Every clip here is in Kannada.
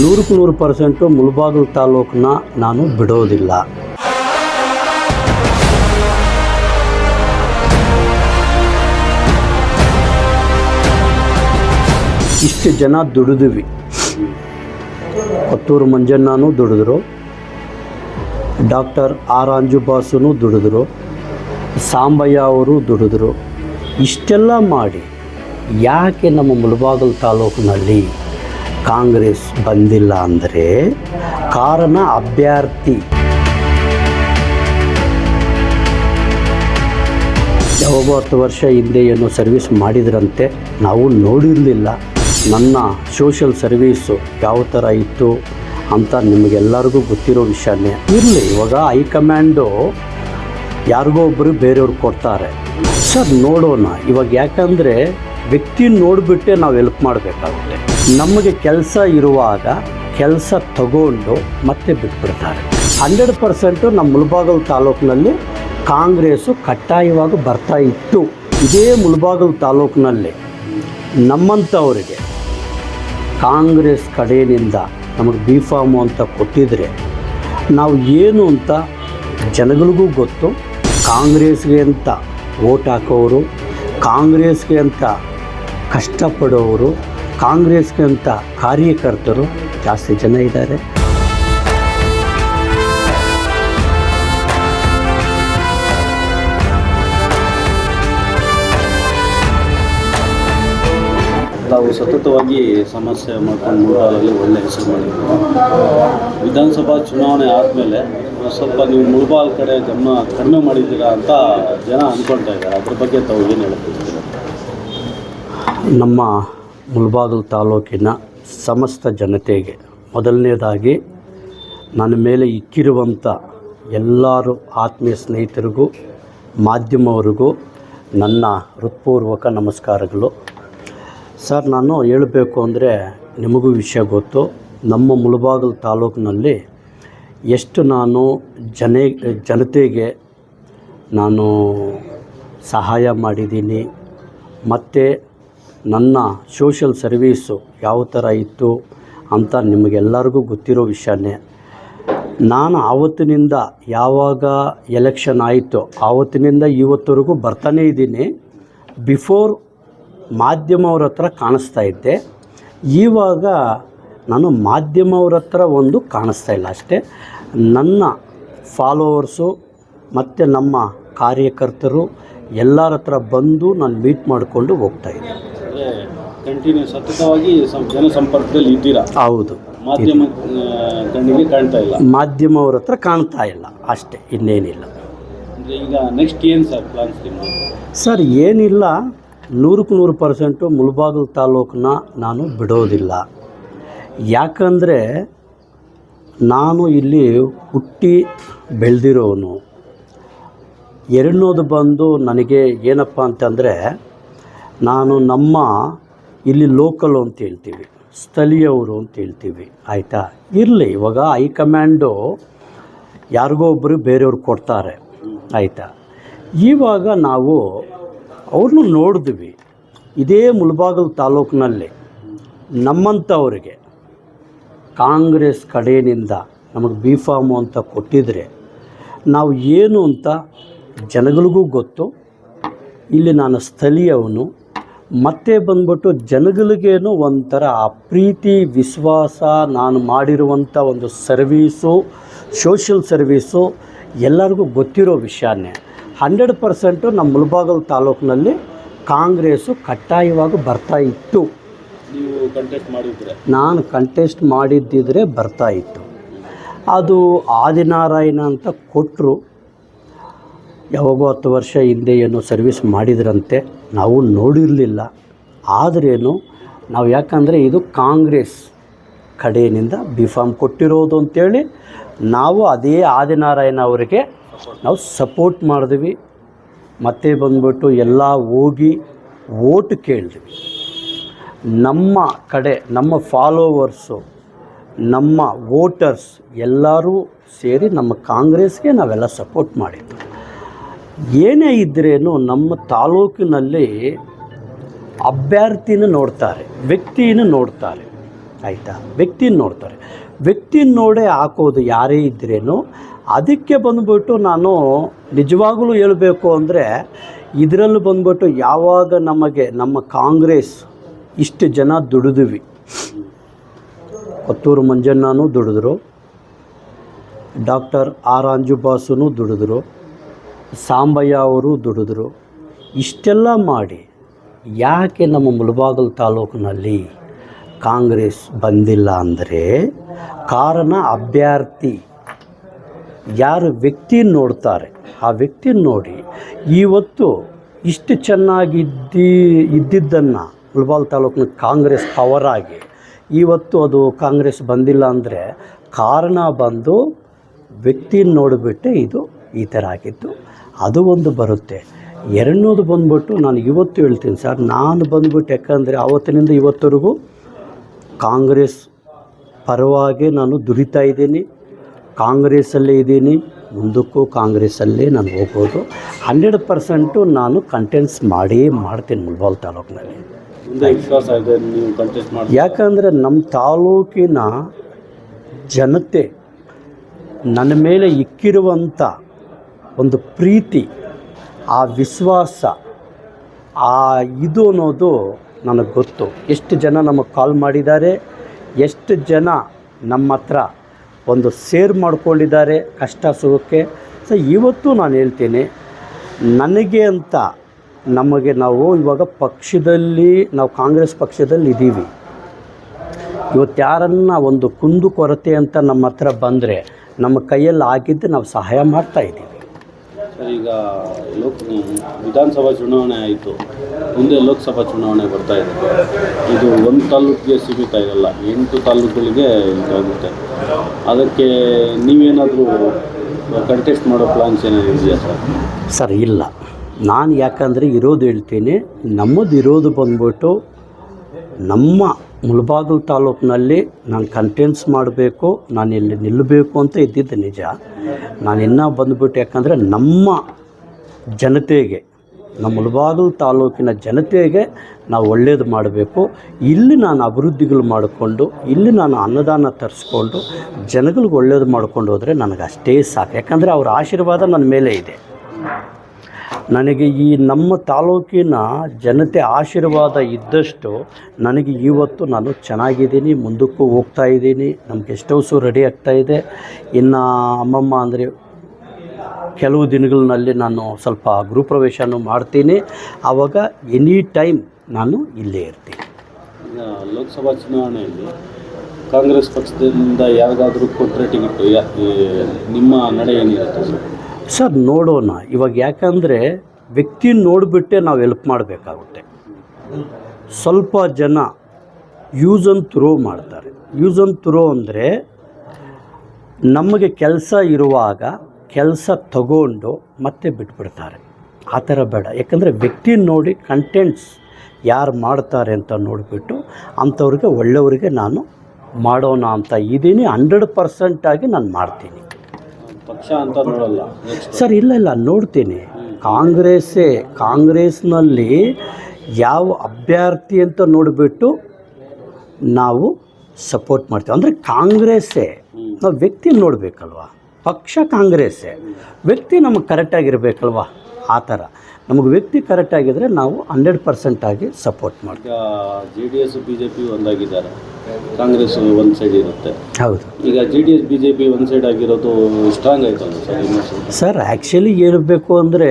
ನೂರಕ್ಕೆ ನೂರು ಪರ್ಸೆಂಟು ಮುಳಬಾಗಿಲು ತಾಲೂಕನ್ನ ನಾನು ಬಿಡೋದಿಲ್ಲ. ಇಷ್ಟು ಜನ ದುಡಿದ್ವಿ. ಕೊತ್ತೂರು ಮಂಜಣ್ಣನೂ ದುಡಿದ್ರು. ಡಾಕ್ಟರ್ ಆರ್ ಅಂಜುಬಾಸುನು ದುಡಿದ್ರು. ಸಾಂಬಯ್ಯ ಅವರು ದುಡಿದ್ರು. ಇಷ್ಟೆಲ್ಲ ಮಾಡಿ ಯಾಕೆ ನಮ್ಮ ಮುಳಬಾಗಲು ತಾಲೂಕಿನಲ್ಲಿ ಕಾಂಗ್ರೆಸ್ ಬಂದಿಲ್ಲ ಅಂದರೆ ಕಾರಣ ಅಭ್ಯರ್ಥಿ. ಹತ್ತು ವರ್ಷ ಹಿಂದೆ ಏನೋ ಸರ್ವಿಸ್ ಮಾಡಿದ್ರಂತೆ, ನಾವು ನೋಡಿರಲಿಲ್ಲ. ನನ್ನ ಸೋಷಲ್ ಸರ್ವೀಸು ಯಾವ ಥರ ಇತ್ತು ಅಂತ ನಿಮಗೆಲ್ಲರಿಗೂ ಗೊತ್ತಿರೋ ವಿಷಯನೇ. ಇರಲಿ, ಇವಾಗ ಹೈಕಮಾಂಡು ಯಾರಿಗೋ ಒಬ್ಬರು ಬೇರೆಯವ್ರು ಕೊಡ್ತಾರೆ. ಸರ್, ನೋಡೋಣ. ಇವಾಗ ಯಾಕಂದರೆ ವ್ಯಕ್ತಿ ನೋಡಿಬಿಟ್ಟೆ ನಾವು ಹೆಲ್ಪ್ ಮಾಡಬೇಕಾಗುತ್ತೆ. ನಮಗೆ ಕೆಲಸ ಇರುವಾಗ ಕೆಲಸ ತಗೊಂಡು ಮತ್ತೆ ಬಿಟ್ಬಿಡ್ತಾರೆ. ಹಂಡ್ರೆಡ್ ಪರ್ಸೆಂಟು ನಮ್ಮ ಮುಳಬಾಗಲ್ ತಾಲೂಕಿನಲ್ಲಿ ಕಾಂಗ್ರೆಸ್ಸು ಕಡ್ಡಾಯವಾಗಿ ಬರ್ತಾ ಇತ್ತು. ಇದೇ ಮುಳಬಾಗಲ್ ತಾಲೂಕಿನಲ್ಲಿ ನಮ್ಮಂಥವರಿಗೆ ಕಾಂಗ್ರೆಸ್ ಕಡೆಯಿಂದ ನಮಗೆ ಬಿ ಫಾರ್ಮು ಅಂತ ಕೊಟ್ಟಿದ್ರೆ ನಾವು ಏನು ಅಂತ ಜನಗಳಿಗೂ ಗೊತ್ತು. ಕಾಂಗ್ರೆಸ್ಗೆ ಅಂತ ಓಟ್ ಹಾಕೋರು, ಕಾಂಗ್ರೆಸ್ಗೆ ಅಂತ ಕಷ್ಟಪಡೋರು ಕಾಂಗ್ರೆಸ್ಗೆ ಅಂತ ಕಾರ್ಯಕರ್ತರು ಜಾಸ್ತಿ ಜನ ಇದ್ದಾರೆ. ತಾವು ಸತತವಾಗಿ ಸಮಸ್ಯೆ ಮಾಡ್ಕೊಂಡು ಮುಳಬಾಗಲ್ಲಿ ಒಳ್ಳೆ ಹೆಸರು ಮಾಡಿದ್ರು ವಿಧಾನಸಭಾ ಚುನಾವಣೆ ಆದಮೇಲೆ ಸ್ವಲ್ಪ ನೀವು ಮುಳುಬಾಲ್ ಕಡೆ ಗಮನ ಕಡಿಮೆ ಮಾಡಿದ್ದೀರಾ ಅಂತ ಜನ ಅಂದ್ಕೊಳ್ತಾ ಇದ್ದಾರೆ. ಅದ್ರ ಬಗ್ಗೆ ತಾವು ಏನು ಹೇಳ್ತಿದ್ದೀರಾ ನಮ್ಮ ಮುಳಬಾಗಿಲು ತಾಲೂಕಿನ ಸಮಸ್ತ ಜನತೆಗೆ ಮೊದಲನೇದಾಗಿ ನನ್ನ ಮೇಲೆ ಇಕ್ಕಿರುವಂಥ ಎಲ್ಲರೂ ಆತ್ಮೀಯ ಸ್ನೇಹಿತರಿಗೂ, ಮಾಧ್ಯಮವರಿಗೂ ನನ್ನ ಹೃತ್ಪೂರ್ವಕ ನಮಸ್ಕಾರಗಳು. ಸರ್, ನಾನು ಹೇಳಬೇಕು ಅಂದರೆ ನಿಮಗೂ ವಿಷಯ ಗೊತ್ತು. ನಮ್ಮ ಮುಳಬಾಗಿಲು ತಾಲೂಕಿನಲ್ಲಿ ಎಷ್ಟು ನಾನು ಜನ, ಜನತೆಗೆ ನಾನು ಸಹಾಯ ಮಾಡಿದ್ದೀನಿ. ಮತ್ತು ನನ್ನ ಸೋಷಲ್ ಸರ್ವೀಸು ಯಾವ ಥರ ಇತ್ತು ಅಂತ ನಿಮಗೆಲ್ಲರಿಗೂ ಗೊತ್ತಿರೋ ವಿಷಯನೇ. ನಾನು ಆವತ್ತಿನಿಂದ ಯಾವಾಗ ಎಲೆಕ್ಷನ್ ಆಯಿತು ಆವತ್ತಿನಿಂದ ಇವತ್ತವರೆಗೂ ಬರ್ತಾನೇ ಇದ್ದೀನಿ. ಬಿಫೋರ್ ಮಾಧ್ಯಮವ್ರ ಹತ್ರ ಕಾಣಿಸ್ತಾ ಇದ್ದೆ. ಇವಾಗ ನಾನು ಮಾಧ್ಯಮವ್ರ ಹತ್ರ ಒಂದು ಕಾಣಿಸ್ತಾ ಇಲ್ಲ ಅಷ್ಟೇ. ನನ್ನ ಫಾಲೋವರ್ಸು ಮತ್ತು ನಮ್ಮ ಕಾರ್ಯಕರ್ತರು ಎಲ್ಲರ ಹತ್ರ ಬಂದು ನಾನು ಮೀಟ್ ಮಾಡಿಕೊಂಡು ಹೋಗ್ತಾ ಇದ್ದೆ ಅಂದರೆ ಕಂಟಿನ್ಯೂ ಸತತವಾಗಿ ಜನಸಂಪರ್ಕದಲ್ಲಿ ಇದ್ದೀರಾ? ಹೌದು. ಮಾಧ್ಯಮ ಕಣ್ಣಿಗೆ ಕಾಣ್ತಾ ಇಲ್ಲ. ಮಾಧ್ಯಮವ್ರ ಹತ್ರ ಕಾಣ್ತಾ ಇಲ್ಲ ಅಷ್ಟೇ ಇನ್ನೇನಿಲ್ಲ. ಅಂದರೆ ಈಗ ನೆಕ್ಸ್ಟ್ ಏನು ಸರ್ ಪ್ಲಾನ್ಸ್ ನಿಮ್ಮ ಸರ್ ಏನಿಲ್ಲ. ನೂರಕ್ಕೆ ನೂರು ಪರ್ಸೆಂಟು ಮುಳಬಾಗಿಲು ತಾಲೂಕನ್ನ ನಾನು ಬಿಡೋದಿಲ್ಲ. ಯಾಕಂದರೆ ನಾನು ಇಲ್ಲಿ ಹುಟ್ಟಿ ಬೆಳೆದಿರೋನು. ಎರಡನೇದು ಬಂದು ನನಗೆ ಏನಪ್ಪ ಅಂತಂದರೆ ನಾನು ನಮ್ಮ ಇಲ್ಲಿ ಲೋಕಲ್ ಅಂತ ಹೇಳ್ತೀವಿ, ಸ್ಥಳೀಯವರು ಅಂತ ಹೇಳ್ತೀವಿ, ಆಯಿತಾ? ಇರಲಿ, ಇವಾಗ ಹೈಕಮಾಂಡು ಯಾರಿಗೋ ಒಬ್ಬರು ಬೇರೆಯವ್ರು ಕೊಡ್ತಾರೆ, ಆಯಿತಾ? ಇವಾಗ ನಾವು ಅವ್ರನ್ನೂ ನೋಡಿದ್ವಿ, ಇದೇ ಮುಲ್ಬಾಗಲ್ ತಾಲೂಕಿನಲ್ಲಿ ನಮ್ಮಂಥವ್ರಿಗೆ ಕಾಂಗ್ರೆಸ್ ಕಡೆಯಿಂದ ನಮಗೆ ಬಿ ಫಾರ್ಮು ಅಂತ ಕೊಟ್ಟಿದ್ರೆ ನಾವು ಏನು ಅಂತ ಜನಗಳಿಗೂ ಗೊತ್ತು, ಇಲ್ಲಿ ನಾನು ಸ್ಥಳೀಯವನು ಮತ್ತೆ ಬಂದ್ಬಿಟ್ಟು ಜನಗಳಿಗೇನು ಒಂಥರ ಆ ಪ್ರೀತಿ ವಿಶ್ವಾಸ ನಾನು ಮಾಡಿರುವಂಥ ಒಂದು ಸರ್ವೀಸು ಸೋಷಿಯಲ್ ಸರ್ವೀಸು ಎಲ್ಲರಿಗೂ ಗೊತ್ತಿರೋ ವಿಷಯನೇ. ಹಂಡ್ರೆಡ್ ಪರ್ಸೆಂಟು ನಮ್ಮ ಮುಲ್ಬಾಗಲ್ ತಾಲೂಕಿನಲ್ಲಿ ಕಾಂಗ್ರೆಸ್ಸು ಕಡ್ಡಾಯವಾಗಿ ಬರ್ತಾ ಇತ್ತು. ನೀವು ಕಂಟೆಸ್ಟ್ ಮಾಡಿದ್ರೆ ನಾನು ಕಂಟೆಸ್ಟ್ ಮಾಡಿದ್ದಿದ್ರೆ ಬರ್ತಾ ಇತ್ತು. ಅದು ಆದಿನಾರಾಯಣ ಅಂತ ಕೊಟ್ಟರು ಯಾವಾಗೋ ಹತ್ತು ವರ್ಷ ಹಿಂದೆ ಏನೋ ಸರ್ವಿಸ್ ಮಾಡಿದ್ರಂತೆ, ನಾವು ನೋಡಿರಲಿಲ್ಲ. ಆದ್ರೇನು ನಾವು ಯಾಕಂದರೆ ಇದು ಕಾಂಗ್ರೆಸ್ ಕಡೆಯಿಂದ ಬಿ ಫಾರ್ಮ್ ಕೊಟ್ಟಿರೋದು ಅಂತೇಳಿ ನಾವು ಅದೇ ಆದಿನಾರಾಯಣ ಅವರಿಗೆ ನಾವು ಸಪೋರ್ಟ್ ಮಾಡಿದ್ವಿ. ಮತ್ತೆ ಬಂದ್ಬಿಟ್ಟು ಎಲ್ಲ ಹೋಗಿ ಓಟ್ ಕೇಳಿದ್ವಿ. ನಮ್ಮ ಕಡೆ, ನಮ್ಮ ಫಾಲೋವರ್ಸು ನಮ್ಮ ವೋಟರ್ಸ್ ಎಲ್ಲರೂ ಸೇರಿ ನಮ್ಮ ಕಾಂಗ್ರೆಸ್ಗೆ ನಾವೆಲ್ಲ ಸಪೋರ್ಟ್ ಮಾಡಿದ್ದು. ಏನೇ ಇದ್ರೇನು ನಮ್ಮ ತಾಲೂಕಿನಲ್ಲಿ ಅಭ್ಯರ್ಥಿನ ನೋಡ್ತಾರೆ, ವ್ಯಕ್ತಿನ ನೋಡ್ತಾರೆ. ಆಯಿತಾ? ವ್ಯಕ್ತಿನ ನೋಡ್ತಾರೆ. ವ್ಯಕ್ತಿನ ನೋಡೇ ಹಾಕೋದು ಯಾರೇ ಇದ್ರೇನು, ಅದಕ್ಕೆ ಬಂದ್ಬಿಟ್ಟು ನಾನು ನಿಜವಾಗಲೂ ಹೇಳಬೇಕು ಅಂದರೆ, ಇದರಲ್ಲೂ ಬಂದ್ಬಿಟ್ಟು ಯಾವಾಗ ನಮಗೆ ನಮ್ಮ ಕಾಂಗ್ರೆಸ್ ಇಷ್ಟು ಜನ ದುಡಿದ್ವಿ. ಕೊತ್ತೂರು ಮಂಜಣ್ಣನೂ ದುಡಿದ್ರು, ಡಾಕ್ಟರ್ ಆರ್ ಅಂಜುಬಾಸುನೂ ದುಡಿದ್ರು. ಸಾಂಬಯ್ಯ ಅವರು ದುಡಿದ್ರು, ಇಷ್ಟೆಲ್ಲ ಮಾಡಿ, ಯಾಕೆ ನಮ್ಮ ಮುಳಬಾಗಲ್ ತಾಲೂಕಿನಲ್ಲಿ ಕಾಂಗ್ರೆಸ್ ಬಂದಿಲ್ಲ ಅಂದರೆ ಕಾರಣ ಅಭ್ಯರ್ಥಿ, ಯಾರು ವ್ಯಕ್ತಿ ನೋಡ್ತಾರೆ, ಆ ವ್ಯಕ್ತಿ ನೋಡಿ ಇವತ್ತು ಇಷ್ಟು ಚೆನ್ನಾಗಿದ್ದಿ, ಇದ್ದಿದ್ದನ್ನು ಮುಳಬಾಲ್ ತಾಲೂಕಿನ ಕಾಂಗ್ರೆಸ್ ಪವರಾಗಿ ಇವತ್ತು ಅದು ಕಾಂಗ್ರೆಸ್ ಬಂದಿಲ್ಲ ಅಂದರೆ ಕಾರಣ ಬಂದು ವ್ಯಕ್ತಿ ನೋಡಿಬಿಟ್ಟೆ ಇದು ಈ ಥರ ಆಗಿತ್ತು ಅದು ಒಂದು ಬರುತ್ತೆ. ಎರಡನೇದು ಬಂದ್ಬಿಟ್ಟು ನಾನು ಇವತ್ತು ಹೇಳ್ತೀನಿ ಸರ್. ನಾನು ಬಂದ್ಬಿಟ್ಟು ಯಾಕಂದರೆ ಆವತ್ತಿನಿಂದ ಇವತ್ತರೆಗೂ ಕಾಂಗ್ರೆಸ್ ಪರವಾಗಿ ನಾನು ದುಡಿತಾ ಇದ್ದೀನಿ. ಕಾಂಗ್ರೆಸ್ಸಲ್ಲೇ ಇದ್ದೀನಿ. ಮುಂದಕ್ಕೂ ಕಾಂಗ್ರೆಸ್ಸಲ್ಲೇ ನಾನು ಹೋಗ್ಬೋದು. ಹಂಡ್ರೆಡ್ ಪರ್ಸೆಂಟು ನಾನು ಕಂಟೆನ್ಸ್ ಮಾಡೇ ಮಾಡ್ತೀನಿ ಮುಳ್ಬಾಲ್ ತಾಲೂಕಿನಲ್ಲಿ. ಯಾಕಂದರೆ ನಮ್ಮ ತಾಲೂಕಿನ ಜನತೆ ನನ್ನ ಮೇಲೆ ಇಕ್ಕಿರುವಂಥ ಒಂದು ಪ್ರೀತಿ, ಆ ವಿಶ್ವಾಸ, ಆ ಇದು ಅನ್ನೋದು ನನಗೆ ಗೊತ್ತು. ಎಷ್ಟು ಜನ ನಮಗೆ ಕಾಲ್ ಮಾಡಿದ್ದಾರೆ, ಎಷ್ಟು ಜನ ನಮ್ಮ ಹತ್ರ ಒಂದು ಸೇರ್ ಮಾಡ್ಕೊಂಡಿದ್ದಾರೆ ಕಷ್ಟ ಸುಖಕ್ಕೆ. ಸೊ ಇವತ್ತು ನಾನು ಹೇಳ್ತೀನಿ, ನನಗೆ ಅಂತ ನಮಗೆ ನಾವು ಇವಾಗ ಪಕ್ಷದಲ್ಲಿ, ನಾವು ಕಾಂಗ್ರೆಸ್ ಪಕ್ಷದಲ್ಲಿ ಇದ್ದೀವಿ ಇವತ್ತು ಯಾರನ್ನ ಒಂದು ಕುಂದು ಕೊರತೆ ಅಂತ ನಮ್ಮ ಹತ್ರ ಬಂದರೆ, ನಮ್ಮ ಕೈಯಲ್ಲಿ ಆಗಿದ್ದು ನಾವು ಸಹಾಯ ಮಾಡ್ತಾ ಇದ್ದೀವಿ ಈಗ ಲೋಕ ವಿಧಾನಸಭಾ ಚುನಾವಣೆ ಆಯಿತು. ಮುಂದೆ ಲೋಕಸಭಾ ಚುನಾವಣೆ ಬರ್ತಾ ಇದೆ. ಇದು ಒಂದು ತಾಲೂಕಿಗೆ ಸೀಮಿತ ಇರಲ್ಲ ಎಂಟು ತಾಲೂಕುಗಳಿಗೆ ಇದಾಗುತ್ತೆ ಅದಕ್ಕೆ ನೀವೇನಾದರೂ ಕಂಟೆಸ್ಟ್ ಮಾಡೋ ಪ್ಲಾನ್ಸ್ ಏನಾದರೂ ಇದೆಯಾ ಸರ್? ಸರ್, ಇಲ್ಲ. ನಾನು ಯಾಕಂದರೆ ಇರೋದು ಹೇಳ್ತೀನಿ, ನಮ್ಮದು ಇರೋದು ಬಂದ್ಬಿಟ್ಟು ನಮ್ಮ ಮುಳಬಾಗಿಲು ತಾಲೂಕಿನಲ್ಲಿ ನಾನು ಕಂಟೆನ್ಸ್ ಮಾಡಬೇಕು, ನಾನು ಇಲ್ಲಿ ನಿಲ್ಲಬೇಕು ಅಂತ ಇದ್ದಿದ್ದು ನಿಜ. ನಾನು ಇನ್ನೂ ಬಂದ್ಬಿಟ್ಟು ಯಾಕಂದರೆ ನಮ್ಮ ಜನತೆಗೆ, ನಮ್ಮ ಮುಳಬಾಗಿಲು ತಾಲೂಕಿನ ಜನತೆಗೆ ನಾವು ಒಳ್ಳೇದು ಮಾಡಬೇಕು. ಇಲ್ಲಿ ನಾನು ಅಭಿವೃದ್ಧಿಗಳು ಮಾಡಿಕೊಂಡು, ಇಲ್ಲಿ ನಾನು ಅನ್ನದಾನ ತರಿಸ್ಕೊಂಡು, ಜನಗಳಿಗೆ ಒಳ್ಳೇದು ಮಾಡ್ಕೊಂಡು ಹೋದರೆ ನನಗೆ ಅಷ್ಟೇ ಸಾಕು. ಯಾಕಂದರೆ ಅವ್ರ ಆಶೀರ್ವಾದ ನನ್ನ ಮೇಲೆ ಇದೆ. ನನಗೆ ಈ ನಮ್ಮ ತಾಲೂಕಿನ ಜನತೆ ಆಶೀರ್ವಾದ ಇದ್ದಷ್ಟು ನನಗೆ ಇವತ್ತು ನಾನು ಚೆನ್ನಾಗಿದ್ದೀನಿ, ಮುಂದಕ್ಕೂ ಹೋಗ್ತಾ ಇದ್ದೀನಿ ನಮ್ಮ ಗೆಸ್ಟ್ ಹೌಸು ರೆಡಿ ಆಗ್ತಾ ಇದೆ. ಇನ್ನು ಅಮ್ಮಮ್ಮ ಅಂದರೆ ಕೆಲವು ದಿನಗಳಲ್ಲಿ ನಾನು ಸ್ವಲ್ಪ ಗೃಹಪ್ರವೇಶನೂ ಮಾಡ್ತೀನಿ. ಆವಾಗ ಎನಿ ಟೈಮ್ ನಾನು ಇಲ್ಲೇ ಇರ್ತೀನಿ. ಲೋಕಸಭಾ ಚುನಾವಣೆಯಲ್ಲಿ ಕಾಂಗ್ರೆಸ್ ಪಕ್ಷದಿಂದ ಯಾರಿಗಾದರೂ ಕೊಟ್ಟರೆ ಟಿಕೆಟ್ ನಿಮ್ಮ ನಡೆ ಏನಿರುತ್ತೆ ಸರ್? ಸರ್, ನೋಡೋಣ. ಇವಾಗ ಯಾಕಂದರೆ ವ್ಯಕ್ತಿ ನೋಡಿಬಿಟ್ಟೆ ನಾವು ಹೆಲ್ಪ್ ಮಾಡಬೇಕಾಗುತ್ತೆ. ಸ್ವಲ್ಪ ಜನ ಯೂಸ್ ಅನ್ ಥ್ರೋ ಮಾಡ್ತಾರೆ. ಯೂಸ್ ಆ್ಯಂಡ್ ಥ್ರೋ ಅಂದರೆ ನಮಗೆ ಕೆಲಸ ಇರುವಾಗ ಕೆಲಸ ತಗೊಂಡು ಮತ್ತೆ ಬಿಟ್ಬಿಡ್ತಾರೆ. ಆ ಥರ ಬೇಡ. ಯಾಕಂದರೆ ವ್ಯಕ್ತಿ ನೋಡಿ ಕಂಟೆಂಟ್ಸ್ ಯಾರು ಮಾಡ್ತಾರೆ ಅಂತ ನೋಡಿಬಿಟ್ಟು ಅಂಥವ್ರಿಗೆ, ಒಳ್ಳೆಯವರಿಗೆ ನಾನು ಮಾಡೋಣ ಅಂತ ಇದ್ದೀನಿ. ಹಂಡ್ರೆಡ್ ಪರ್ಸೆಂಟಾಗಿ ನಾನು ಮಾಡ್ತೀನಿ. ಪಕ್ಷ ಅಂತ ನೋಡಲ್ಲ. ಸರ್ ಇಲ್ಲ ಇಲ್ಲ ನೋಡ್ತೀನಿ. ಕಾಂಗ್ರೆಸ್ಸೇ ಕಾಂಗ್ರೆಸ್ನಲ್ಲಿ ಯಾವ ಅಭ್ಯರ್ಥಿ ಅಂತ ನೋಡಿಬಿಟ್ಟು ನಾವು ಸಪೋರ್ಟ್ ಮಾಡ್ತೀವಿ. ಅಂದರೆ ಕಾಂಗ್ರೆಸ್ಸೇ ನಾವು ವ್ಯಕ್ತಿ ನೋಡಬೇಕಲ್ವ? ಪಕ್ಷ ಕಾಂಗ್ರೆಸ್ಸೇ ವ್ಯಕ್ತಿ ನಮಗೆ ಕರೆಕ್ಟಾಗಿರ್ಬೇಕಲ್ವ ಆ ಥರ. ನಮಗೆ ವ್ಯಕ್ತಿ ಕರೆಕ್ಟಾಗಿದ್ದರೆ ನಾವು ಹಂಡ್ರೆಡ್ ಪರ್ಸೆಂಟಾಗಿ ಸಪೋರ್ಟ್ ಮಾಡ್ತೀವಿ. J D S B J P ಒಂದಾಗಿದ್ದಾರೆ. Congress ಒಂದು ಸೈಡ್ ಇರುತ್ತೆ. ಹೌದು. ಈಗ J D S B J P ಒಂದು ಸೈಡ್ ಆಗಿರೋದು ಸ್ಟ್ರಾಂಗ್ ಆಯ್ತಲ್ಲ ಸರ್ ಸರ್ ಆ್ಯಕ್ಚುಲಿ ಹೇಳಬೇಕು ಅಂದರೆ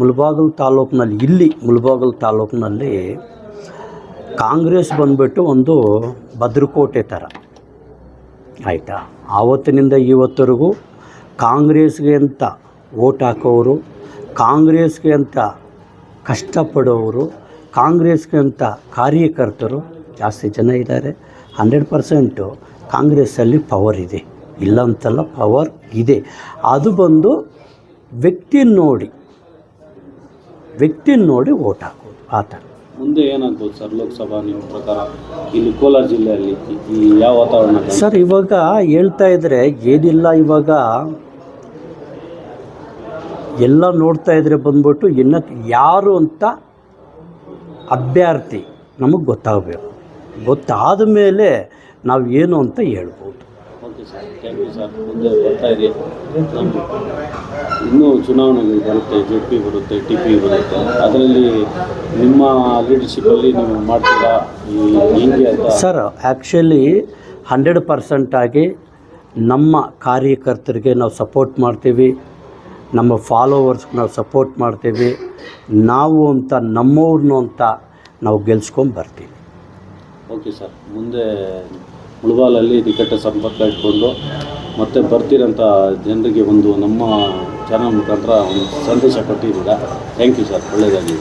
ಮುಲ್ಬಾಗಲ್ ತಾಲೂಕಿನಲ್ಲಿ ಇಲ್ಲಿ ಮುಲ್ಬಾಗಲ್ ತಾಲೂಕಿನಲ್ಲಿ ಕಾಂಗ್ರೆಸ್ ಬಂದ್ಬಿಟ್ಟು ಒಂದು ಭದ್ರಕೋಟೆ ಥರ. ಆಯಿತಾ? ಆವತ್ತಿನಿಂದ ಇವತ್ತರೆಗೂ ಕಾಂಗ್ರೆಸ್ಗೆ ಅಂತ ಓಟ್ ಹಾಕೋರು ಕಾಂಗ್ರೆಸ್ಗೆ ಅಂತ ಕಷ್ಟಪಡೋರು ಕಾಂಗ್ರೆಸ್ಗೆ ಅಂತ ಕಾರ್ಯಕರ್ತರು ಜಾಸ್ತಿ ಜನ ಇದ್ದಾರೆ. ಹಂಡ್ರೆಡ್ ಪರ್ಸೆಂಟು ಕಾಂಗ್ರೆಸ್ಸಲ್ಲಿ ಪವರ್ ಇದೆ. ಇಲ್ಲ ಅಂತಲ್ಲ ಪವರ್ ಇದೆ. ಅದು ಬಂದು ವ್ಯಕ್ತಿ ನೋಡಿ ವ್ಯಕ್ತಿ ನೋಡಿ ಓಟ್ ಹಾಕೋದು ಆ ಥರ. ಮುಂದೆ ಏನಾಗ್ಬೋದು ಸರ್ ಲೋಕಸಭಾ ನಿಮ್ಮ ಪ್ರಕಾರ ಇಲ್ಲಿ ಕೋಲಾರ ಜಿಲ್ಲೆಯಲ್ಲಿ ಈ ಯಾವ ವಾತಾವರಣ? ಸರ್ ಇವಾಗ ಹೇಳ್ತಾ ಇದ್ದರೆ ಏನಿಲ್ಲ ಇವಾಗ. ಎಲ್ಲ ನೋಡ್ತಾ ಇದ್ರೆ ಬಂದ್ಬಿಟ್ಟು ಇನ್ನು ಯಾರು ಅಂತ ಅಭ್ಯರ್ಥಿ ನಮಗೆ ಗೊತ್ತಾಗಬೇಕು. ಗೊತ್ತಾದ ಮೇಲೆ ನಾವು ಏನು ಅಂತ ಹೇಳ್ಬೋದು. Okay sir thank you sir ಮುಂದೆ ಬರ್ತಾ ಇರಿ. ನಮ್ಮ ಇನ್ನೂ ಚುನಾವಣೆಗಳು ಬರುತ್ತೆ. ಜೆ ಪಿ ಬರುತ್ತೆ ಟಿ ಪಿ ಬರುತ್ತೆ. ಅದರಲ್ಲಿ ನಿಮ್ಮ ಲೀಡರ್ಶಿಪ್ಪಲ್ಲಿ ನೀವು ಮಾಡ್ತೀರಾ? ಈ ಹಿಂಗೆ ಅಂತ? ಸರ್ ಆ್ಯಕ್ಚುಲಿ ಹಂಡ್ರೆಡ್ ಪರ್ಸೆಂಟಾಗಿ ನಮ್ಮ ಕಾರ್ಯಕರ್ತರಿಗೆ ನಾವು ಸಪೋರ್ಟ್ ಮಾಡ್ತೀವಿ. ನಮ್ಮ ಫಾಲೋವರ್ಸ್ಗೆ ನಾವು ಸಪೋರ್ಟ್ ಮಾಡ್ತೀವಿ. ನಾವು ಅಂತ ನಮ್ಮವ್ರನ್ನು ಅಂತ ನಾವು ಗೆಲ್ಸ್ಕೊಂಡು ಬರ್ತೀವಿ. Okay sir. ಮುಂದೆ ಮುಳುಬಾಲಲ್ಲಿ ನಿಕಟ ಸಂಪರ್ಕ ಇಟ್ಕೊಂಡು ಮತ್ತೆ ಬರ್ತೀರಂತ ಜನರಿಗೆ ಒಂದು ನಮ್ಮ ಚಾನಲ್ ಮುಖಾಂತರ ಒಂದು ಸಂದೇಶ ಕೊಟ್ಟಿದ್ದೀರಾ? Thank you sir. ಒಳ್ಳೆಯದಾಗಲಿ.